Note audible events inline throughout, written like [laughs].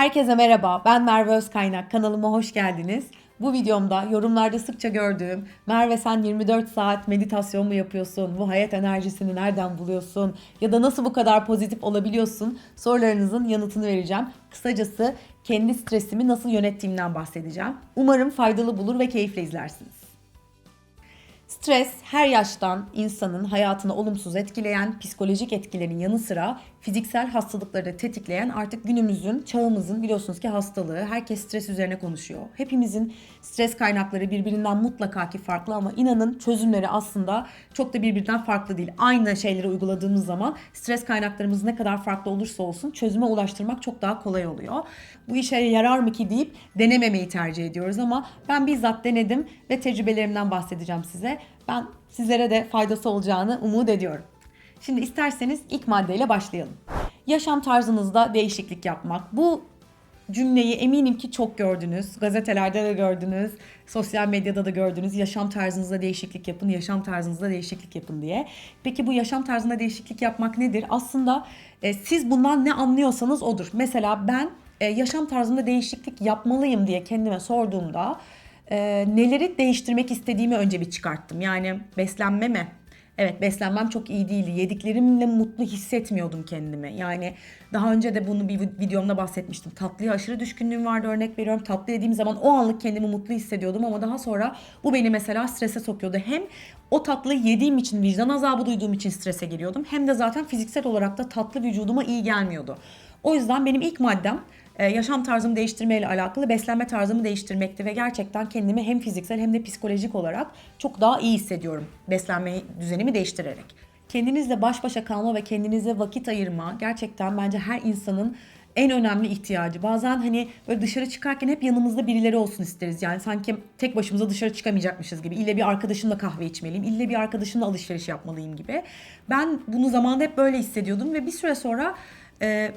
Herkese merhaba, ben Merve Özkaynak. Kanalıma hoş geldiniz. Bu videomda yorumlarda sıkça gördüğüm Merve sen 24 saat meditasyon mu yapıyorsun? Bu hayat enerjisini nereden buluyorsun? Ya da nasıl bu kadar pozitif olabiliyorsun? Sorularınızın yanıtını vereceğim. Kısacası kendi stresimi nasıl yönettiğimden bahsedeceğim. Umarım faydalı bulur ve keyifle izlersiniz. Stres her yaştan insanın hayatını olumsuz etkileyen psikolojik etkilerin yanı sıra fiziksel hastalıkları da tetikleyen artık günümüzün, çağımızın biliyorsunuz ki hastalığı. Herkes stres üzerine konuşuyor. Hepimizin stres kaynakları birbirinden mutlaka ki farklı ama inanın çözümleri aslında çok da birbirinden farklı değil. Aynı şeyleri uyguladığımız zaman stres kaynaklarımız ne kadar farklı olursa olsun çözüme ulaştırmak çok daha kolay oluyor. Bu işe yarar mı ki deyip denememeyi tercih ediyoruz ama ben bizzat denedim ve tecrübelerimden bahsedeceğim size. Ben sizlere de faydası olacağını umut ediyorum. Şimdi isterseniz ilk maddeyle başlayalım. Yaşam tarzınızda değişiklik yapmak. Bu cümleyi eminim ki çok gördünüz. Gazetelerde de gördünüz, sosyal medyada da gördünüz. Yaşam tarzınızda değişiklik yapın, yaşam tarzınızda değişiklik yapın diye. Peki bu yaşam tarzında değişiklik yapmak nedir? Aslında e, siz bundan ne anlıyorsanız odur. Mesela ben e, yaşam tarzımda değişiklik yapmalıyım diye kendime sorduğumda e, neleri değiştirmek istediğimi önce bir çıkarttım. Yani beslenme mi? Evet beslenmem çok iyi değildi. Yediklerimle mutlu hissetmiyordum kendimi. Yani daha önce de bunu bir videomda bahsetmiştim. Tatlıya aşırı düşkünlüğüm vardı örnek veriyorum. Tatlı yediğim zaman o anlık kendimi mutlu hissediyordum ama daha sonra bu beni mesela strese sokuyordu. Hem o tatlıyı yediğim için vicdan azabı duyduğum için strese giriyordum. Hem de zaten fiziksel olarak da tatlı vücuduma iyi gelmiyordu. O yüzden benim ilk maddem yaşam tarzımı değiştirmeyle alakalı beslenme tarzımı değiştirmekti ve gerçekten kendimi hem fiziksel hem de psikolojik olarak çok daha iyi hissediyorum beslenme düzenimi değiştirerek. Kendinizle baş başa kalma ve kendinize vakit ayırma gerçekten bence her insanın en önemli ihtiyacı. Bazen hani böyle dışarı çıkarken hep yanımızda birileri olsun isteriz. Yani sanki tek başımıza dışarı çıkamayacakmışız gibi. İlle bir arkadaşımla kahve içmeliyim, ille bir arkadaşımla alışveriş yapmalıyım gibi. Ben bunu zamanında hep böyle hissediyordum ve bir süre sonra e,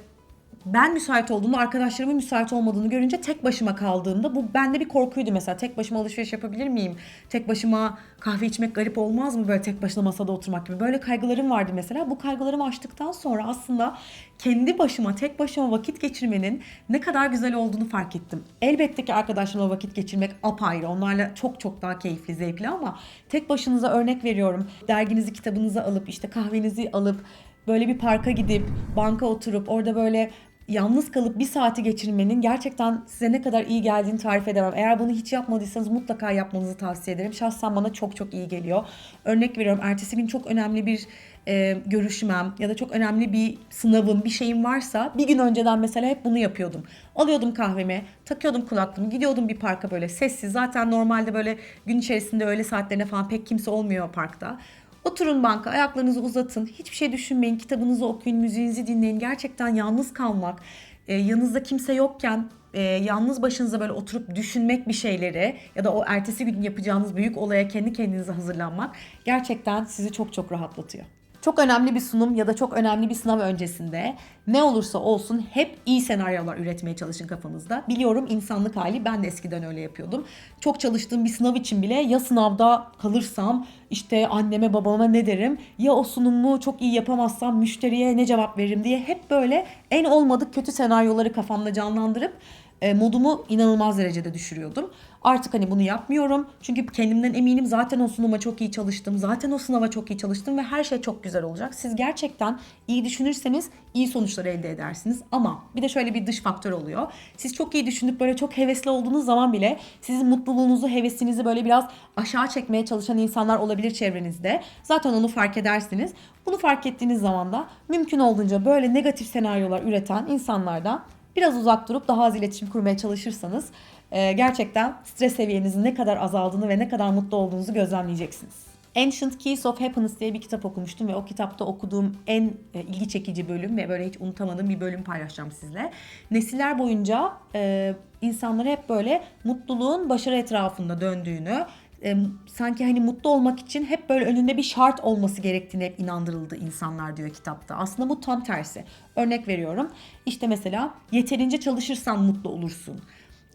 ben müsait olduğumda arkadaşlarımın müsait olmadığını görünce tek başıma kaldığımda bu bende bir korkuydu mesela. Tek başıma alışveriş yapabilir miyim? Tek başıma kahve içmek garip olmaz mı böyle tek başına masada oturmak gibi. Böyle kaygılarım vardı mesela. Bu kaygılarımı aştıktan sonra aslında kendi başıma tek başıma vakit geçirmenin ne kadar güzel olduğunu fark ettim. Elbette ki arkadaşlarımla vakit geçirmek apayrı. Onlarla çok çok daha keyifli, zevkli ama tek başınıza örnek veriyorum. Derginizi, kitabınızı alıp işte kahvenizi alıp böyle bir parka gidip banka oturup orada böyle yalnız kalıp bir saati geçirmenin gerçekten size ne kadar iyi geldiğini tarif edemem. Eğer bunu hiç yapmadıysanız mutlaka yapmanızı tavsiye ederim. Şahsen bana çok çok iyi geliyor. Örnek veriyorum ertesi gün çok önemli bir e, görüşmem ya da çok önemli bir sınavım, bir şeyim varsa bir gün önceden mesela hep bunu yapıyordum. Alıyordum kahvemi, takıyordum kulaklığımı, gidiyordum bir parka böyle sessiz. Zaten normalde böyle gün içerisinde öğle saatlerine falan pek kimse olmuyor parkta. Oturun banka, ayaklarınızı uzatın. Hiçbir şey düşünmeyin, kitabınızı okuyun, müziğinizi dinleyin. Gerçekten yalnız kalmak, e, yanınızda kimse yokken e, yalnız başınıza böyle oturup düşünmek bir şeyleri ya da o ertesi gün yapacağınız büyük olaya kendi kendinize hazırlanmak gerçekten sizi çok çok rahatlatıyor. Çok önemli bir sunum ya da çok önemli bir sınav öncesinde ne olursa olsun hep iyi senaryolar üretmeye çalışın kafanızda. Biliyorum insanlık hali ben de eskiden öyle yapıyordum. Çok çalıştığım bir sınav için bile ya sınavda kalırsam işte anneme babama ne derim ya o sunumu çok iyi yapamazsam müşteriye ne cevap veririm diye hep böyle en olmadık kötü senaryoları kafamda canlandırıp e, modumu inanılmaz derecede düşürüyordum. Artık hani bunu yapmıyorum. Çünkü kendimden eminim zaten o sunuma çok iyi çalıştım. Zaten o sınava çok iyi çalıştım ve her şey çok güzel olacak. Siz gerçekten iyi düşünürseniz iyi sonuçlar elde edersiniz. Ama bir de şöyle bir dış faktör oluyor. Siz çok iyi düşünüp böyle çok hevesli olduğunuz zaman bile sizin mutluluğunuzu, hevesinizi böyle biraz aşağı çekmeye çalışan insanlar olabilir çevrenizde. Zaten onu fark edersiniz. Bunu fark ettiğiniz zaman da mümkün olduğunca böyle negatif senaryolar üreten insanlardan biraz uzak durup daha az iletişim kurmaya çalışırsanız e, gerçekten stres seviyenizin ne kadar azaldığını ve ne kadar mutlu olduğunuzu gözlemleyeceksiniz. Ancient Keys of Happiness diye bir kitap okumuştum ve o kitapta okuduğum en e, ilgi çekici bölüm ve böyle hiç unutamadığım bir bölüm paylaşacağım sizle. Nesiller boyunca e, insanları hep böyle mutluluğun başarı etrafında döndüğünü, e, sanki hani mutlu olmak için hep böyle önünde bir şart olması gerektiğine hep inandırıldı insanlar diyor kitapta. Aslında bu tam tersi. Örnek veriyorum. İşte mesela yeterince çalışırsan mutlu olursun.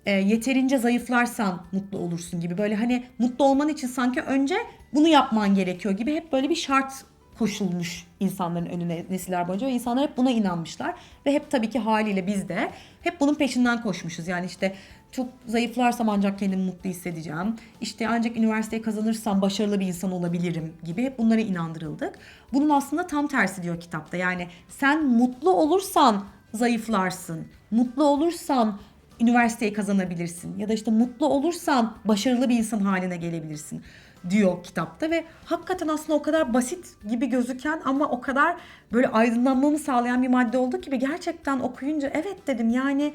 E, yeterince zayıflarsan mutlu olursun gibi böyle hani mutlu olman için sanki önce bunu yapman gerekiyor gibi hep böyle bir şart koşulmuş insanların önüne nesiller boyunca ve insanlar hep buna inanmışlar ve hep tabii ki haliyle biz de hep bunun peşinden koşmuşuz. Yani işte çok zayıflarsam ancak kendimi mutlu hissedeceğim. İşte ancak üniversiteyi kazanırsam başarılı bir insan olabilirim gibi hep bunlara inandırıldık. Bunun aslında tam tersi diyor kitapta. Yani sen mutlu olursan zayıflarsın. Mutlu olursan üniversiteyi kazanabilirsin ya da işte mutlu olursan başarılı bir insan haline gelebilirsin diyor kitapta ve hakikaten aslında o kadar basit gibi gözüken ama o kadar böyle aydınlanmamı sağlayan bir madde oldu ki ve gerçekten okuyunca evet dedim yani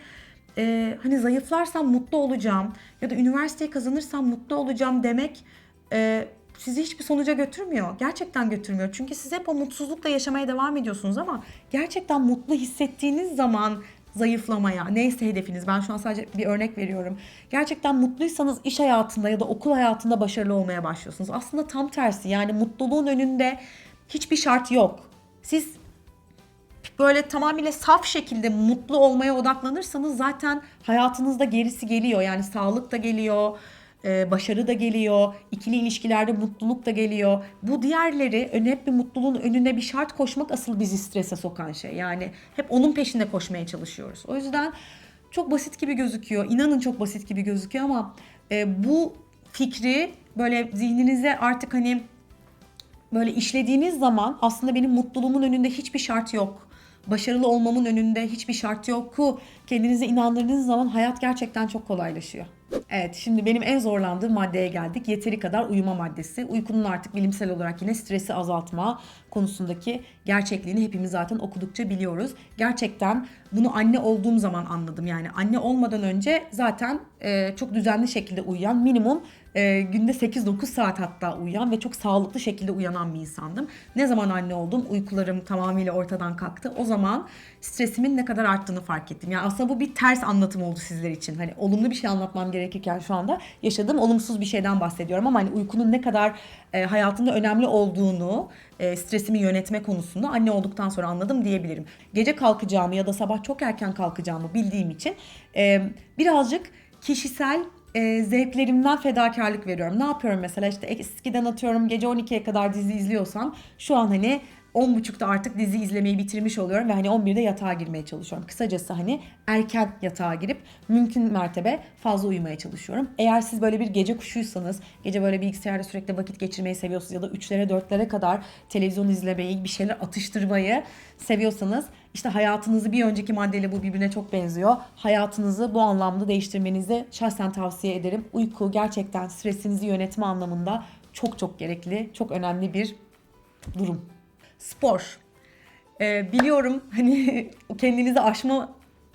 e, hani zayıflarsam mutlu olacağım ya da üniversiteyi kazanırsam mutlu olacağım demek e, sizi hiçbir sonuca götürmüyor. Gerçekten götürmüyor. Çünkü siz hep o mutsuzlukla yaşamaya devam ediyorsunuz ama gerçekten mutlu hissettiğiniz zaman zayıflamaya, neyse hedefiniz. Ben şu an sadece bir örnek veriyorum. Gerçekten mutluysanız iş hayatında ya da okul hayatında başarılı olmaya başlıyorsunuz. Aslında tam tersi. Yani mutluluğun önünde hiçbir şart yok. Siz böyle tamamıyla saf şekilde mutlu olmaya odaklanırsanız zaten hayatınızda gerisi geliyor. Yani sağlık da geliyor, e, başarı da geliyor, ikili ilişkilerde mutluluk da geliyor. Bu diğerleri hep bir mutluluğun önüne bir şart koşmak asıl bizi strese sokan şey. Yani hep onun peşinde koşmaya çalışıyoruz. O yüzden çok basit gibi gözüküyor. İnanın çok basit gibi gözüküyor ama e, bu fikri böyle zihninize artık hani böyle işlediğiniz zaman aslında benim mutluluğumun önünde hiçbir şart yok. Başarılı olmamın önünde hiçbir şart yok. Ku kendinize inandırdığınız zaman hayat gerçekten çok kolaylaşıyor. Evet şimdi benim en zorlandığım maddeye geldik. Yeteri kadar uyuma maddesi. Uykunun artık bilimsel olarak yine stresi azaltma konusundaki gerçekliğini hepimiz zaten okudukça biliyoruz. Gerçekten bunu anne olduğum zaman anladım. Yani anne olmadan önce zaten e, çok düzenli şekilde uyuyan minimum e, günde 8-9 saat hatta uyuyan ve çok sağlıklı şekilde uyanan bir insandım. Ne zaman anne oldum uykularım tamamıyla ortadan kalktı. O zaman stresimin ne kadar arttığını fark ettim. Yani aslında bu bir ters anlatım oldu sizler için. Hani olumlu bir şey anlatmam gerekirken şu anda yaşadığım olumsuz bir şeyden bahsediyorum ama hani uykunun ne kadar e, hayatımda önemli olduğunu e, stresimi yönetme konusunda anne olduktan sonra anladım diyebilirim. Gece kalkacağımı ya da sabah çok erken kalkacağımı bildiğim için e, birazcık kişisel e, zevklerimden fedakarlık veriyorum. Ne yapıyorum mesela işte eskiden atıyorum gece 12'ye kadar dizi izliyorsam şu an hani 10.30'da artık dizi izlemeyi bitirmiş oluyorum ve hani 11'de yatağa girmeye çalışıyorum. Kısacası hani erken yatağa girip mümkün mertebe fazla uyumaya çalışıyorum. Eğer siz böyle bir gece kuşuysanız, gece böyle bilgisayarda sürekli vakit geçirmeyi seviyorsunuz ya da 3'lere 4'lere kadar televizyon izlemeyi, bir şeyler atıştırmayı seviyorsanız işte hayatınızı bir önceki maddeyle bu birbirine çok benziyor. Hayatınızı bu anlamda değiştirmenizi şahsen tavsiye ederim. Uyku gerçekten stresinizi yönetme anlamında çok çok gerekli, çok önemli bir durum. Spor. Ee, biliyorum hani [laughs] kendinizi aşma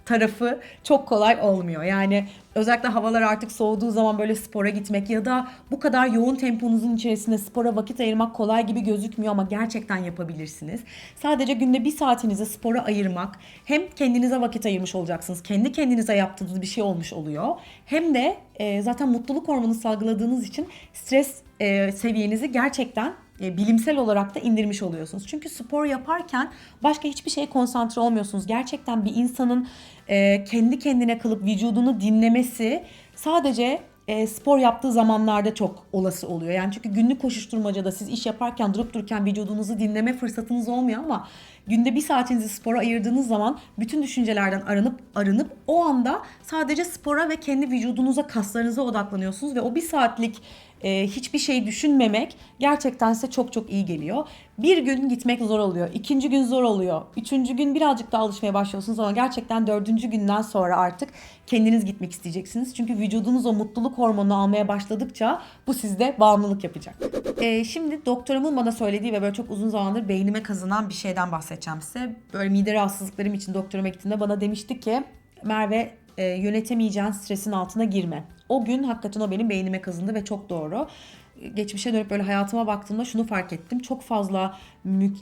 tarafı çok kolay olmuyor. Yani özellikle havalar artık soğuduğu zaman böyle spora gitmek ya da bu kadar yoğun temponuzun içerisinde spora vakit ayırmak kolay gibi gözükmüyor ama gerçekten yapabilirsiniz. Sadece günde bir saatinizi spora ayırmak hem kendinize vakit ayırmış olacaksınız. Kendi kendinize yaptığınız bir şey olmuş oluyor. Hem de e, zaten mutluluk hormonu salgıladığınız için stres e, seviyenizi gerçekten bilimsel olarak da indirmiş oluyorsunuz. Çünkü spor yaparken başka hiçbir şeye konsantre olmuyorsunuz. Gerçekten bir insanın e, kendi kendine kalıp vücudunu dinlemesi sadece e, spor yaptığı zamanlarda çok olası oluyor. Yani çünkü günlük koşuşturmacada siz iş yaparken durup dururken vücudunuzu dinleme fırsatınız olmuyor ama günde bir saatinizi spora ayırdığınız zaman bütün düşüncelerden arınıp arınıp o anda sadece spora ve kendi vücudunuza kaslarınıza odaklanıyorsunuz ve o bir saatlik e, hiçbir şey düşünmemek gerçekten size çok çok iyi geliyor. Bir gün gitmek zor oluyor. ikinci gün zor oluyor. Üçüncü gün birazcık daha alışmaya başlıyorsunuz ama gerçekten dördüncü günden sonra artık kendiniz gitmek isteyeceksiniz. Çünkü vücudunuz o mutluluk hormonunu almaya başladıkça bu sizde bağımlılık yapacak. E, şimdi doktorumun bana söylediği ve böyle çok uzun zamandır beynime kazınan bir şeyden bahsedeceğim size. Böyle mide rahatsızlıklarım için doktoruma gittiğimde bana demişti ki Merve e, yönetemeyeceğin stresin altına girme. O gün hakikaten o benim beynime kazındı ve çok doğru. Geçmişe dönüp böyle hayatıma baktığımda şunu fark ettim. Çok fazla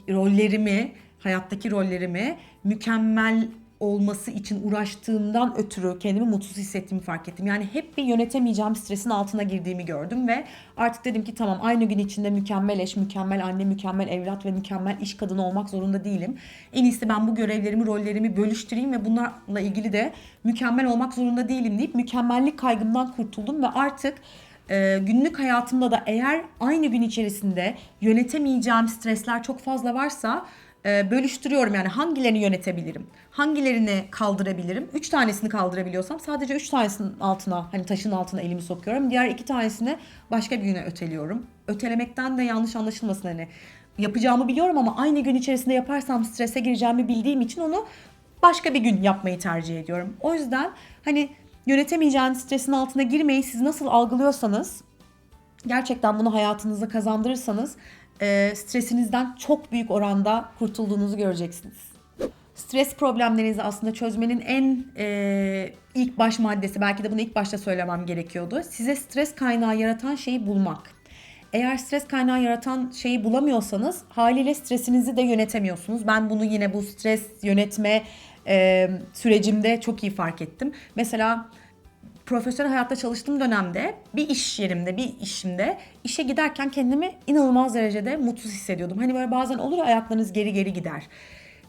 rollerimi, hayattaki rollerimi mükemmel olması için uğraştığımdan ötürü kendimi mutsuz hissettiğimi fark ettim. Yani hep bir yönetemeyeceğim stresin altına girdiğimi gördüm ve artık dedim ki tamam aynı gün içinde mükemmel eş, mükemmel anne, mükemmel evlat ve mükemmel iş kadını olmak zorunda değilim. En iyisi ben bu görevlerimi, rollerimi bölüştüreyim ve bunlarla ilgili de mükemmel olmak zorunda değilim deyip mükemmellik kaygımdan kurtuldum ve artık Ee, günlük hayatımda da eğer aynı gün içerisinde yönetemeyeceğim stresler çok fazla varsa e, bölüştürüyorum yani hangilerini yönetebilirim? Hangilerini kaldırabilirim? Üç tanesini kaldırabiliyorsam sadece üç tanesinin altına hani taşın altına elimi sokuyorum. Diğer iki tanesini başka bir güne öteliyorum. Ötelemekten de yanlış anlaşılmasın hani yapacağımı biliyorum ama aynı gün içerisinde yaparsam strese gireceğimi bildiğim için onu başka bir gün yapmayı tercih ediyorum. O yüzden hani yönetemeyeceğiniz stresin altına girmeyi siz nasıl algılıyorsanız gerçekten bunu hayatınıza kazandırırsanız e, stresinizden çok büyük oranda kurtulduğunuzu göreceksiniz. Stres problemlerinizi aslında çözmenin en e, ilk baş maddesi, belki de bunu ilk başta söylemem gerekiyordu. Size stres kaynağı yaratan şeyi bulmak. Eğer stres kaynağı yaratan şeyi bulamıyorsanız haliyle stresinizi de yönetemiyorsunuz. Ben bunu yine bu stres yönetme e, sürecimde çok iyi fark ettim. Mesela profesyonel hayatta çalıştığım dönemde bir iş yerimde, bir işimde işe giderken kendimi inanılmaz derecede mutsuz hissediyordum. Hani böyle bazen olur ya ayaklarınız geri geri gider.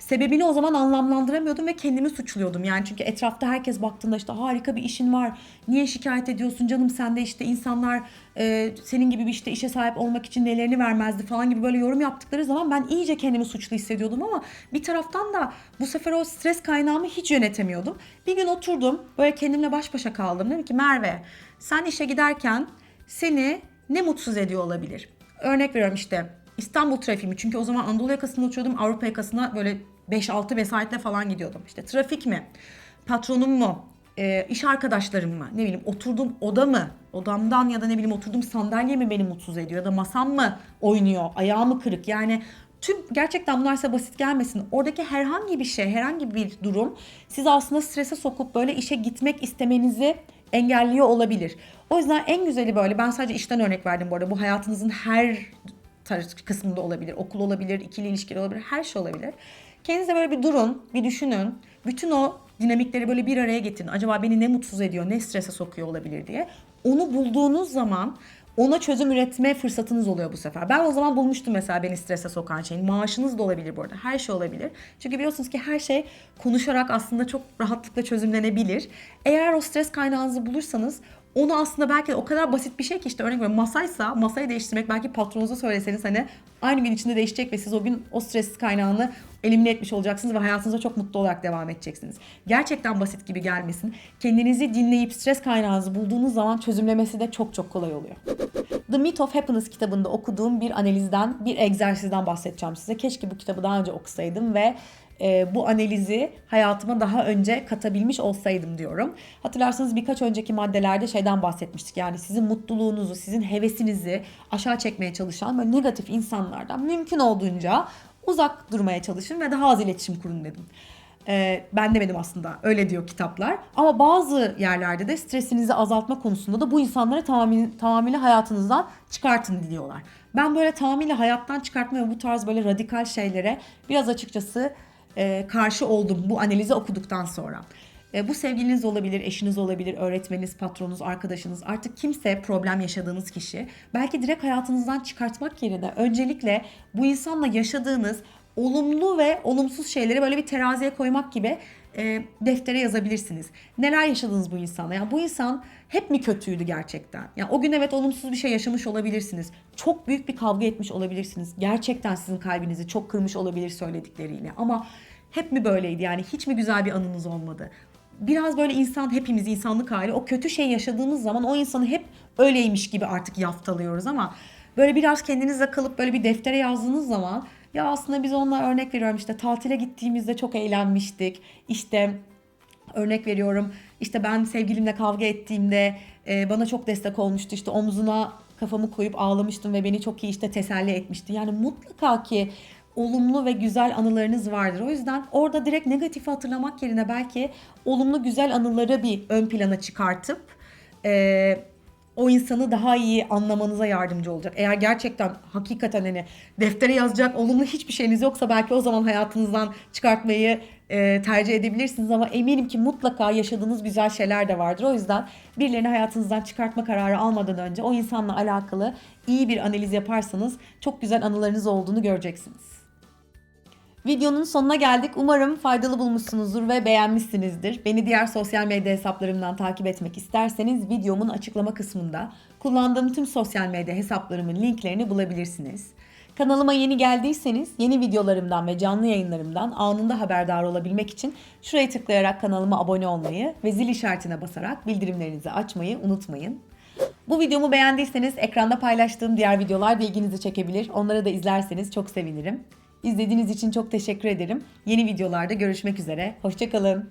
Sebebini o zaman anlamlandıramıyordum ve kendimi suçluyordum. Yani çünkü etrafta herkes baktığında işte harika bir işin var. Niye şikayet ediyorsun canım sen de işte insanlar e, senin gibi bir işte işe sahip olmak için nelerini vermezdi falan gibi böyle yorum yaptıkları zaman ben iyice kendimi suçlu hissediyordum ama bir taraftan da bu sefer o stres kaynağımı hiç yönetemiyordum. Bir gün oturdum böyle kendimle baş başa kaldım. Dedim ki Merve sen işe giderken seni ne mutsuz ediyor olabilir? Örnek veriyorum işte İstanbul trafiği mi? Çünkü o zaman Anadolu yakasında uçuyordum. Avrupa yakasına böyle 5-6 vesayetle falan gidiyordum. İşte trafik mi? Patronum mu? E, iş arkadaşlarım mı? Ne bileyim oturduğum oda mı? Odamdan ya da ne bileyim oturduğum sandalye mi beni mutsuz ediyor? Ya da masam mı oynuyor? Ayağım mı kırık? Yani tüm gerçekten bunlar size basit gelmesin. Oradaki herhangi bir şey, herhangi bir durum sizi aslında strese sokup böyle işe gitmek istemenizi engelliyor olabilir. O yüzden en güzeli böyle ben sadece işten örnek verdim bu arada. Bu hayatınızın her kısmında olabilir. Okul olabilir, ikili ilişkiler olabilir, her şey olabilir. Kendinize böyle bir durun, bir düşünün. Bütün o dinamikleri böyle bir araya getirin. Acaba beni ne mutsuz ediyor, ne strese sokuyor olabilir diye. Onu bulduğunuz zaman ona çözüm üretme fırsatınız oluyor bu sefer. Ben o zaman bulmuştum mesela beni strese sokan şeyin. Maaşınız da olabilir bu arada. Her şey olabilir. Çünkü biliyorsunuz ki her şey konuşarak aslında çok rahatlıkla çözümlenebilir. Eğer o stres kaynağınızı bulursanız onu aslında belki o kadar basit bir şey ki işte örnek veriyorum masaysa masayı değiştirmek belki patronunuza söyleseniz hani aynı gün içinde değişecek ve siz o gün o stres kaynağını elimine etmiş olacaksınız ve hayatınıza çok mutlu olarak devam edeceksiniz. Gerçekten basit gibi gelmesin. Kendinizi dinleyip stres kaynağınızı bulduğunuz zaman çözümlemesi de çok çok kolay oluyor. The Myth of Happiness kitabında okuduğum bir analizden, bir egzersizden bahsedeceğim size. Keşke bu kitabı daha önce okusaydım ve e, bu analizi hayatıma daha önce katabilmiş olsaydım diyorum. Hatırlarsanız birkaç önceki maddelerde şeyden bahsetmiştik. Yani sizin mutluluğunuzu, sizin hevesinizi aşağı çekmeye çalışan böyle negatif insanlardan mümkün olduğunca uzak durmaya çalışın ve daha az iletişim kurun dedim. Ee, ben demedim aslında öyle diyor kitaplar. Ama bazı yerlerde de stresinizi azaltma konusunda da bu insanları tamamıyla, tamamıyla hayatınızdan çıkartın diyorlar. Ben böyle tamamıyla hayattan çıkartma ve bu tarz böyle radikal şeylere biraz açıkçası e, karşı oldum bu analizi okuduktan sonra. E, bu sevgiliniz olabilir, eşiniz olabilir, öğretmeniniz, patronunuz, arkadaşınız artık kimse problem yaşadığınız kişi. Belki direkt hayatınızdan çıkartmak yerine öncelikle bu insanla yaşadığınız olumlu ve olumsuz şeyleri böyle bir teraziye koymak gibi e, deftere yazabilirsiniz. Neler yaşadınız bu insanla? Yani bu insan hep mi kötüydü gerçekten? Yani o gün evet olumsuz bir şey yaşamış olabilirsiniz. Çok büyük bir kavga etmiş olabilirsiniz. Gerçekten sizin kalbinizi çok kırmış olabilir söyledikleriyle. Ama hep mi böyleydi? Yani hiç mi güzel bir anınız olmadı? Biraz böyle insan hepimiz insanlık hali o kötü şey yaşadığımız zaman o insanı hep öyleymiş gibi artık yaftalıyoruz ama böyle biraz kendinizle kalıp böyle bir deftere yazdığınız zaman ya aslında biz onunla örnek veriyorum işte tatile gittiğimizde çok eğlenmiştik. İşte örnek veriyorum işte ben sevgilimle kavga ettiğimde e, bana çok destek olmuştu. İşte omzuna kafamı koyup ağlamıştım ve beni çok iyi işte teselli etmişti. Yani mutlaka ki olumlu ve güzel anılarınız vardır. O yüzden orada direkt negatifi hatırlamak yerine belki olumlu güzel anıları bir ön plana çıkartıp e, o insanı daha iyi anlamanıza yardımcı olacak. Eğer gerçekten hakikaten hani deftere yazacak olumlu hiçbir şeyiniz yoksa belki o zaman hayatınızdan çıkartmayı e, tercih edebilirsiniz ama eminim ki mutlaka yaşadığınız güzel şeyler de vardır. O yüzden birilerini hayatınızdan çıkartma kararı almadan önce o insanla alakalı iyi bir analiz yaparsanız çok güzel anılarınız olduğunu göreceksiniz. Videonun sonuna geldik. Umarım faydalı bulmuşsunuzdur ve beğenmişsinizdir. Beni diğer sosyal medya hesaplarımdan takip etmek isterseniz videomun açıklama kısmında kullandığım tüm sosyal medya hesaplarımın linklerini bulabilirsiniz. Kanalıma yeni geldiyseniz yeni videolarımdan ve canlı yayınlarımdan anında haberdar olabilmek için şuraya tıklayarak kanalıma abone olmayı ve zil işaretine basarak bildirimlerinizi açmayı unutmayın. Bu videomu beğendiyseniz ekranda paylaştığım diğer videolar da ilginizi çekebilir. Onları da izlerseniz çok sevinirim. İzlediğiniz için çok teşekkür ederim. Yeni videolarda görüşmek üzere. Hoşçakalın.